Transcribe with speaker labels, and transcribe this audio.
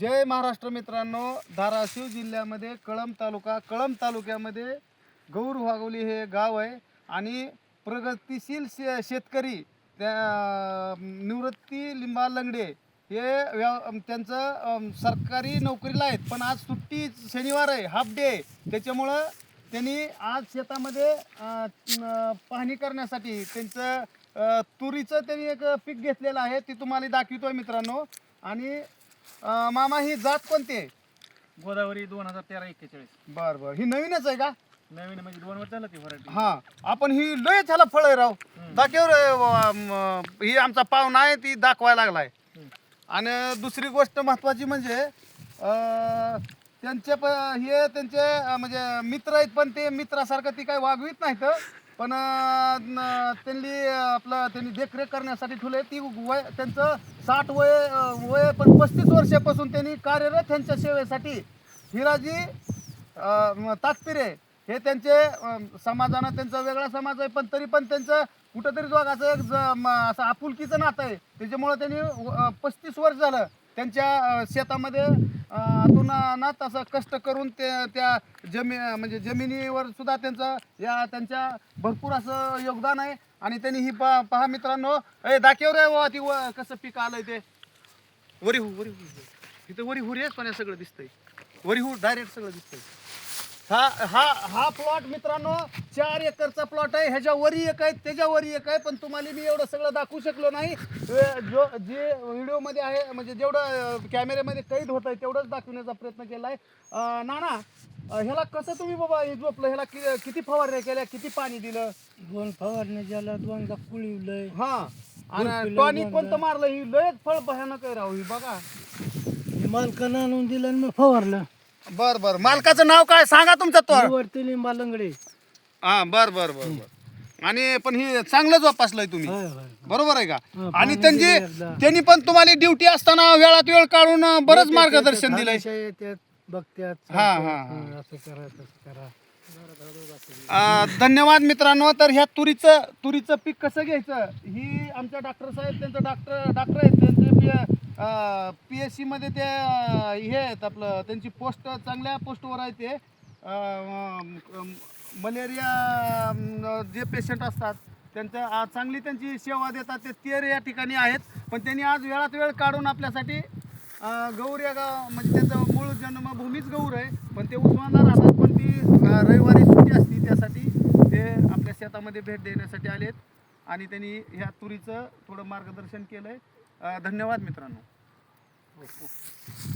Speaker 1: जय महाराष्ट्र मित्रांनो. धाराशिव जिल्ह्यामध्ये कळंब तालुका कळंब तालुक्यामध्ये गौर वाघोली हे गाव आहे आणि प्रगतिशील शे शेतकरी त्या निवृत्ती लिंबा लंगडे हे व्या त्यांचं सरकारी नोकरीला आहेत. पण आज सुट्टी शनिवार आहे हाफ डे आहे. त्याच्यामुळं त्यांनी आज शेतामध्ये पाहणी करण्यासाठी त्यांचं तुरीचं त्यांनी एक पीक घेतलेलं आहे. ते तुम्हाला दाखवतो आहे मित्रांनो. आणि अ, मामा ही जात कोणती आहे?
Speaker 2: गोदावरी दोन हजार तेरा एक्केचाळीस.
Speaker 1: बर बर. ही नवीनच आहे का?
Speaker 2: नवीन म्हणजे दोन वर्ष झालं ती व्हरायटी
Speaker 1: हा. आपण ही लय झाला फळ आहे राव. दाखव रे व- म, ही आमचा पाहुणा आहे ती दाखवायला लागलाय.
Speaker 2: हम्म.
Speaker 1: आणि दुसरी गोष्ट महत्वाची म्हणजे अं, त्यांचे प हे त्यांचे अं, म्हणजे मित्र आहेत पण ते मित्रासारखं ती काही वागवीत नाहीत. पण अं, न- त्यांनी आपलं त्यांनी देखरेख करण्यासाठी ठेवले ती वय त्यांचं साठ वय अं, वय पण पस्तीस वर्षापासून त्यांनी कार्यरत त्यांच्या सेवेसाठी हिराजी अ, म, हे त्यांचे समाजानं त्यांचा वेगळा समाज आहे. पण तरी पण त्यांचं कुठंतरी दोघाचं एक ज- म, असं आपुलकीचं नातं आहे. त्याच्यामुळं त्यांनी पस्तीस वर्ष झालं. त्यांच्या शेतामध्ये अजून ना तसं कष्ट करून ते त्या जमी म्हणजे जमिनीवर सुद्धा त्यांचं या त्यांच्या भरपूर असं योगदान आहे. आणि त्यांनी ही पा पहा मित्रांनो. ए दाखव रे वा ती व- कसं पीक आलंय ते. वरी हू वरी हू. इथं वरी हुरी आहे पण हे सगळं दिसतंय. वरी हू डायरेक्ट सगळं दिसतंय. हा हा हा प्लॉट मित्रांनो चार एकरचा प्लॉट आहे. ह्याच्या वरी एक आहे त्याच्या वरी एक आहे पण तुम्हाला मी एवढं सगळं दाखवू शकलो नाही. अ, जो जे व्हिडिओमध्ये आहे म्हणजे जेवढं कॅमेऱ्यामध्ये कैद होत आहे तेवढंच दाखवण्याचा प्रयत्न केला आहे नाना अ, ह्याला कसं तुम्ही बाबा हे झोपलं? ह्याला कि- किती फवारण्या केल्या? किती पाणी दिलं?
Speaker 3: दोन फवारणी झाला दोनदा कुळीवलंय
Speaker 1: हा आणि
Speaker 3: भरपूर
Speaker 1: टॉनिक
Speaker 3: लय
Speaker 1: कोणतं मारलं? ही लयच फळ भयानक आहे राव ही बघा.
Speaker 3: मालकानं आणून दिलं आणि मग फवारलं.
Speaker 1: बर बर. मालकाचं नाव काय? सांगा तुमचं तो
Speaker 3: वरती लिंबा लंगडे.
Speaker 1: हा बर बर बर बर. आणि पण ही चांगलं जोपासलंय तुम्ही.
Speaker 3: होय होय
Speaker 1: बरोबर आहे का? आणि
Speaker 3: पाणी
Speaker 1: त्यांची
Speaker 3: दिलं एकदा.
Speaker 1: त्यांनी पण तुम्हाला ड्युटी असताना वेळात वेळ काढून बरंच मार्गदर्शन दिलंय.
Speaker 3: हमेशा येतात बघतात
Speaker 1: हा, हा, हा.
Speaker 3: असं करा तसं करा.
Speaker 1: अं, धन्यवाद मित्रांनो. तर ह्या तुरीचं तुरीचं पीक कसं घ्यायचं? ही आमच्या डॉक्टर साहेब त्यांचं डॉक्टर डॉक्टर आहेत त्यांचे पी एस सीमध्ये ते अं, हे आहेत आपलं त्यांची पोस्ट चांगल्या पोस्टवर आहे ते. मलेरिया जे पेशंट असतात त्यांचं आज चांगली त्यांची सेवा देतात ते तेर या ठिकाणी आहेत. पण त्यांनी आज वेळात वेळ काढून आपल्यासाठी अं, गौर या गाव म्हणजे त्यांचं मूळ जन्मभूमीच गौर आहे. पण ते उस्मानात राहतात पण ती अं, रविवारी सुट्टी असती. त्यासाठी ते आपल्या शेतामध्ये भेट देण्यासाठी आलेत. आणि त्यांनी ह्या तुरीचं थोडं मार्गदर्शन केलं आहे धन्यवाद मित्रांनो. Oh, oh.